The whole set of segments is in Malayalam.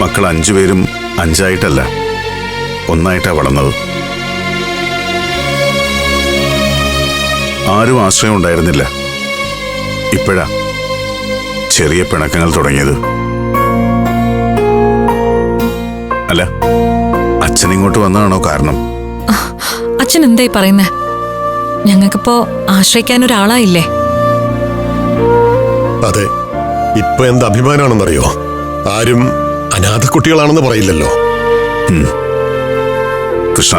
മക്കൾ അഞ്ചുപേരും അഞ്ചായിട്ടല്ല ഒന്നായിട്ടാ വളർന്നത്. ആരും ആശ്രയം ഉണ്ടായിരുന്നില്ല. ഇപ്പോഴാ ചെറിയ പിണക്കങ്ങൾ തുടങ്ങിയത്. അല്ല അച്ഛൻ ഇങ്ങോട്ട് വന്നതാണോ കാരണം? അച്ഛൻ എന്തായി പറയുന്നേ? ഞങ്ങൾക്കിപ്പോ ആശ്രയിക്കാൻ ഒരാളായില്ലേ? അതെ ഇപ്പൊ എന്ത് അഭിമാനാണെന്നറിയോ? ആരും അനാഥ കുട്ടികളാണെന്ന് പറയില്ലല്ലോ. കൃഷ്ണ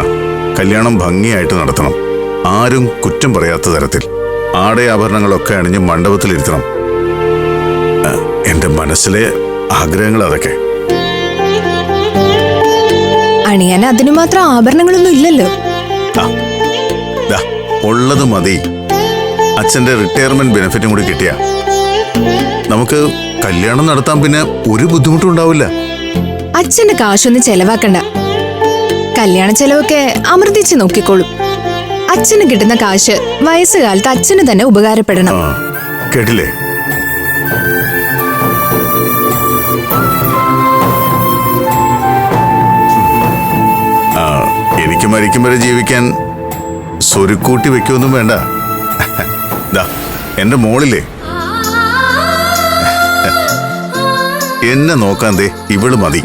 കല്യാണം ഭംഗിയായിട്ട് നടത്തണം. ആരും കുറ്റം പറയാത്ത തരത്തിൽ ആടയാഭരണങ്ങളൊക്കെ അണിഞ്ഞ് മണ്ഡപത്തിലിരുത്തണം. എന്റെ മനസ്സിലെ ആഗ്രഹങ്ങൾ അതൊക്കെ. അണിയാൻ അതിനു മാത്രം ആഭരണങ്ങളൊന്നും ഇല്ലല്ലോ. ദാ, ഉള്ളത് മതി. അച്ഛന്റെ റിട്ടയർമെന്റ് ബെനിഫിറ്റും കൂടി കിട്ടിയ. നമുക്ക് കല്യാണം നടത്താൻ പിന്നെ ഒരു ബുദ്ധിമുട്ടും ഉണ്ടാവില്ല. അച്ഛന്റെ കാശൊന്നും ചെലവാക്കണ്ട. കല്യാണ ചെലവൊക്കെ അമൃതിച്ച് നോക്കിക്കോളും. അച്ഛന് കിട്ടുന്ന കാശ് വയസ്സുകാലത്ത് അച്ഛന് തന്നെ ഉപകാരപ്പെടണം. കേട്ടില്ലേ? എനിക്ക് മരിക്കും വരെ ജീവിക്കാൻ സ്വരുക്കൂട്ടി വെക്കൊന്നും വേണ്ട. എന്റെ മോളില്ലേ? എന്നെ നോക്കാൻ ദേ ഇവൾ മതി.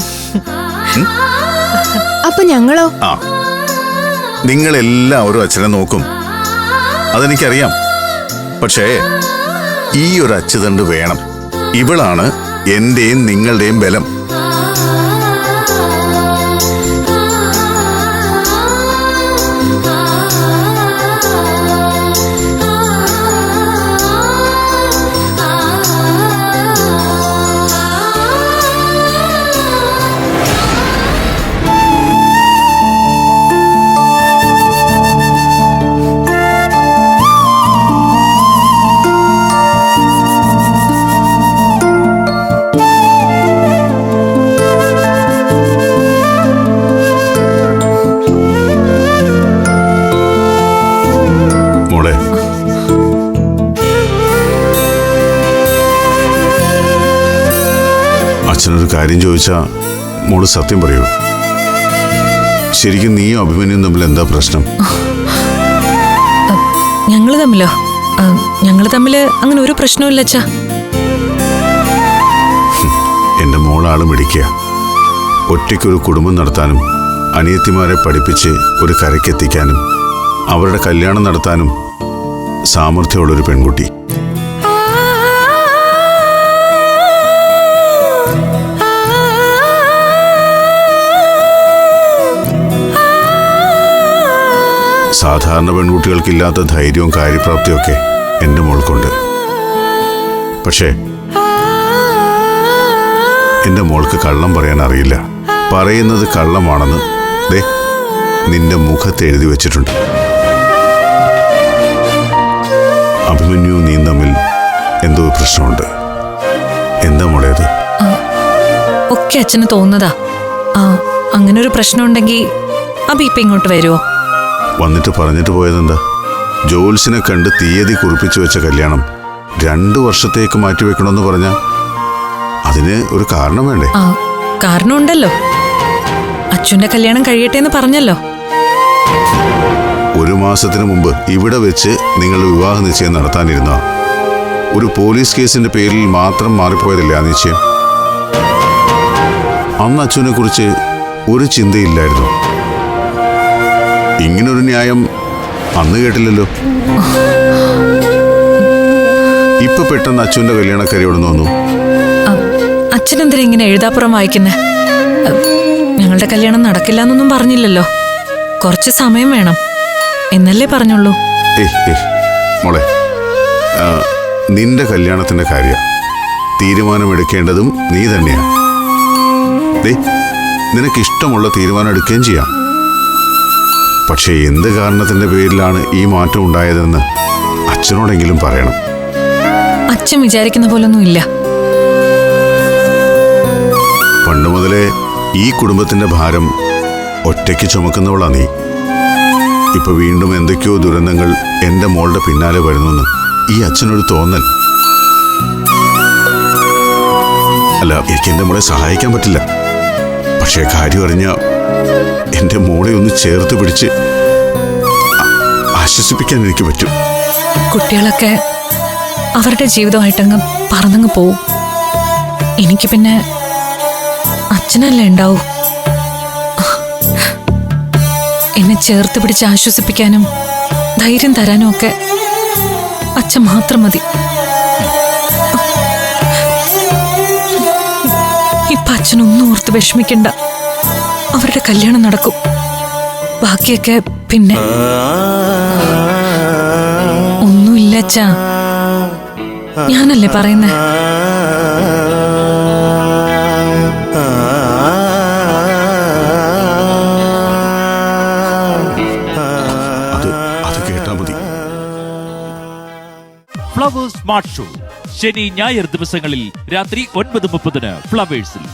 അപ്പൊ ഞങ്ങളോ? ആ. ഒരു അച്ഛനെ നോക്കും. അതെനിക്കറിയാം. പക്ഷേ ഈ ഒരു അച്ചുതണ്ട് വേണം. ഇവളാണ് എന്റെയും നിങ്ങളുടെയും ബലം. അച്ഛനൊരു കാര്യം ചോദിച്ചാൽ മോൾ സത്യം പറയൂ. ശരിക്കും നീയും അഭിമന്യും തമ്മിൽ എന്താ പ്രശ്നം? ഞങ്ങൾ തമ്മിലോ? ഞങ്ങൾ തമ്മിൽ അങ്ങനെ ഒരു പ്രശ്നവും അച്ഛാ. എന്റെ മോളാൾ മിടിക്കുക. ഒറ്റയ്ക്കൊരു കുടുംബം നടത്താനും അനിയത്തിമാരെ പഠിപ്പിച്ച് ഒരു കരയ്ക്കെത്തിക്കാനും അവരുടെ കല്യാണം നടത്താനും സാമർഥ്യമുള്ളൊരു പെൺകുട്ടി. സാധാരണ പെൺകുട്ടികൾക്കില്ലാത്ത ധൈര്യവും കാര്യപ്രാപ്തിയൊക്കെ എന്റെ മോൾക്കുണ്ട്. പക്ഷേ എന്റെ മോൾക്ക് കള്ളം പറയാൻ അറിയില്ല. പറയുന്നത് കള്ളമാണെന്ന് ദേ നിന്റെ മുഖത്ത് എഴുതി വെച്ചിട്ടുണ്ട്. അഭിമന്യു നീ തമ്മിൽ എന്തോ പ്രശ്നമുണ്ട്. എന്താ മോളേത് ഒക്കെ അച്ഛന് തോന്നുന്നതാ. ആ അങ്ങനെ ഒരു പ്രശ്നം ഉണ്ടെങ്കിൽ അബി ഇപ്പൊ ഇങ്ങോട്ട് വരുമോ വന്നിട്ട് പറഞ്ഞിട്ട് പോയതെന്താ? ജോൽസിനെ കണ്ട് തീയതി കുറിപ്പിച്ചു വെച്ച കല്യാണം രണ്ടു വർഷത്തേക്ക് മാറ്റിവെക്കണമെന്ന് പറഞ്ഞ? അതിന് ഒരു കാരണം വേണ്ടേ? കാരണമുണ്ടല്ലോ. അച്ഛന്റെ കല്യാണം കഴിയട്ടെ എന്ന് പറഞ്ഞല്ലോ. ഒരു മാസത്തിന് മുമ്പ് ഇവിടെ വെച്ച് നിങ്ങൾ വിവാഹ നിശ്ചയം നടത്താനിരുന്ന? ഒരു പോലീസ് കേസിന്റെ പേരിൽ മാത്രം മാറിപ്പോയതല്ലേ ആ നിശ്ചയം? അന്ന് അച്ഛനെ കുറിച്ച് ഒരു ചിന്തയില്ലായിരുന്നു. ഇങ്ങനൊരു ന്യായം അന്ന് കേട്ടില്ലല്ലോ. ഇപ്പൊ പെട്ടെന്ന് അച്ഛന്റെ കല്യാണക്കാരിയോട് തോന്നു അച്ഛൻ ഇങ്ങനെ എഴുതാപ്പുറം വായിക്കുന്നേ? ഞങ്ങളുടെ കല്യാണം നടക്കില്ല എന്നൊന്നും പറഞ്ഞില്ലല്ലോ. കുറച്ച് സമയം വേണം. എന്നല്ലേ പറഞ്ഞുള്ളൂ? മോളെ നിന്റെ കല്യാണത്തിന്റെ കാര്യം. തീരുമാനമെടുക്കേണ്ടതും നീ തന്നെയാ. നിനക്കിഷ്ടമുള്ള തീരുമാനം എടുക്കുകയും ചെയ്യാം. പക്ഷേ എന്ത് കാരണത്തിന്റെ പേരിലാണ് ഈ മാറ്റം ഉണ്ടായതെന്ന് അച്ഛനോടെങ്കിലും പറയണം. അച്ഛൻ വിചാരിക്കുന്ന പോലൊന്നും ഇല്ല പണ്ട് മുതലേ ഈ കുടുംബത്തിന്റെ ഭാരം ഒറ്റയ്ക്ക് ചുമക്കുന്നവളാ നീ. ഇപ്പൊ വീണ്ടും എന്തൊക്കെയോ ദുരന്തങ്ങൾ എന്റെ മോളുടെ പിന്നാലെ വരുന്നെന്ന് ഈ അച്ഛനൊരു തോന്നൽ. അല്ല എനിക്ക് എന്റെ മോളെ സഹായിക്കാൻ പറ്റില്ല. പക്ഷേ കാര്യം അറിഞ്ഞ എന്റെ മോളെ ഒന്ന് ചേർത്ത് പിടിച്ച് ആശ്വസിപ്പിക്കാൻ എനിക്ക് പറ്റും. കുട്ടികളൊക്കെ അവരുടെ ജീവിതമായിട്ടങ്ങ് പറന്നങ്ങ് പോവും. എനിക്ക് പിന്നെ അച്ഛനല്ലേ ഉണ്ടാവൂ? എന്നെ ചേർത്ത് പിടിച്ച് ആശ്വസിപ്പിക്കാനും ധൈര്യം തരാനും ഒക്കെ അച്ഛൻ മാത്രം മതി. ഇപ്പൊ അച്ഛനൊന്നും ഓർത്ത് വിഷമിക്കണ്ട. അവരുടെ കല്യാണം നടക്കും. ബാക്കിയൊക്കെ പിന്നെ. ഒന്നുമില്ല അച്ഛാ. ഞാനല്ലേ പറയുന്നത് അത് അത് മതി. Flowers smart show. ശനി ഞായർ ദിവസങ്ങളിൽ രാത്രി ഒൻപത് മുപ്പതിന് ഫ്ലവേഴ്സിൽ.